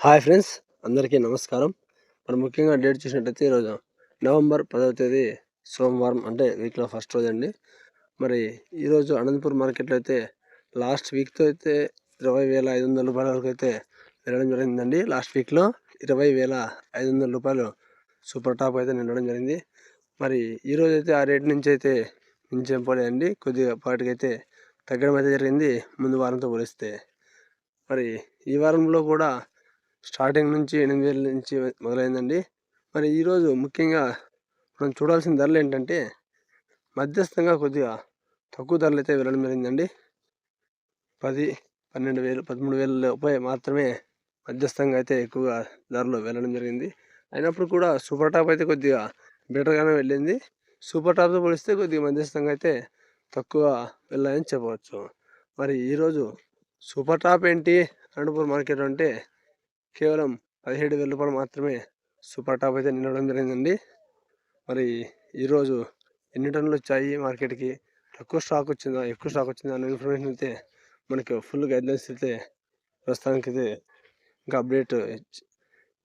Hi friends అందరికీ నమస్కారం. మరి ముఖ్యంగా డేట్ చూసినట్టయితే ఈరోజు నవంబర్ పదవ తేదీ సోమవారం అంటే వీక్లో ఫస్ట్ రోజు అండి. మరి ఈరోజు అనంతపూర్ మార్కెట్లో అయితే లాస్ట్ వీక్తో అయితే ఇరవై వేల ఐదు వందల రూపాయల వరకు అయితే వెళ్ళడం జరిగిందండి. లాస్ట్ వీక్లో ఇరవై వేల ఐదు వందల రూపాయలు సూపర్ టాప్ అయితే నిండడం జరిగింది. మరి ఈరోజు అయితే ఆ రేట్ నుంచి అయితే మించేం పోలేదండి. కొద్దిగా పాటికైతే తగ్గడం అయితే జరిగింది. ముందు వారంతో పోలిస్తే. మరి ఈ వారంలో కూడా స్టార్టింగ్ నుంచి ఎనిమిది వేల నుంచి మొదలైందండి. మరి ఈరోజు ముఖ్యంగా మనం చూడాల్సిన ధరలు ఏంటంటే మధ్యస్థంగా కొద్దిగా తక్కువ ధరలు అయితే వెళ్ళడం జరిగిందండి. పది పన్నెండు వేలు పదమూడు వేల లోపే మాత్రమే మధ్యస్థంగా అయితే ఎక్కువగా ధరలు వెళ్ళడం జరిగింది. అయినప్పుడు కూడా సూపర్ టాప్ అయితే కొద్దిగా బెటర్గానే వెళ్ళింది. సూపర్ టాప్తో పోలిస్తే కొద్దిగా మధ్యస్థంగా అయితే తక్కువ వెళ్ళాయని చెప్పవచ్చు. మరి ఈరోజు సూపర్ టాప్ ఏంటి అనంతపురం మార్కెట్ అంటే కేవలం పదిహేడు వేల రూపాయలు మాత్రమే సూపర్ టాప్ అయితే నిలవడం జరిగిందండి. మరి ఈరోజు ఎన్ని టన్నులు వచ్చాయి మార్కెట్కి? తక్కువ స్టాక్ వచ్చిందా? ఎక్కువ స్టాక్ వచ్చిందా అనే ఇన్ఫర్మేషన్ అయితే మనకి ఫుల్ గైడ్లైన్స్ అయితే ప్రస్తుతానికి అయితే ఇంకా అప్డేట్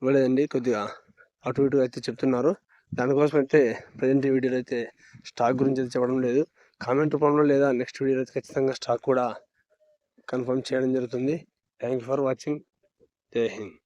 ఇవ్వలేదండి. కొద్దిగా అటు ఇటు అయితే చెప్తున్నారు. దానికోసం అయితే ప్రజెంట్ వీడియోలో అయితే స్టాక్ గురించి అయితే చెప్పడం లేదు. కామెంట్ రూపంలో లేదా నెక్స్ట్ వీడియోలో అయితే ఖచ్చితంగా స్టాక్ కూడా కన్ఫర్మ్ చేయడం జరుగుతుంది. Thank you for watching. تايهين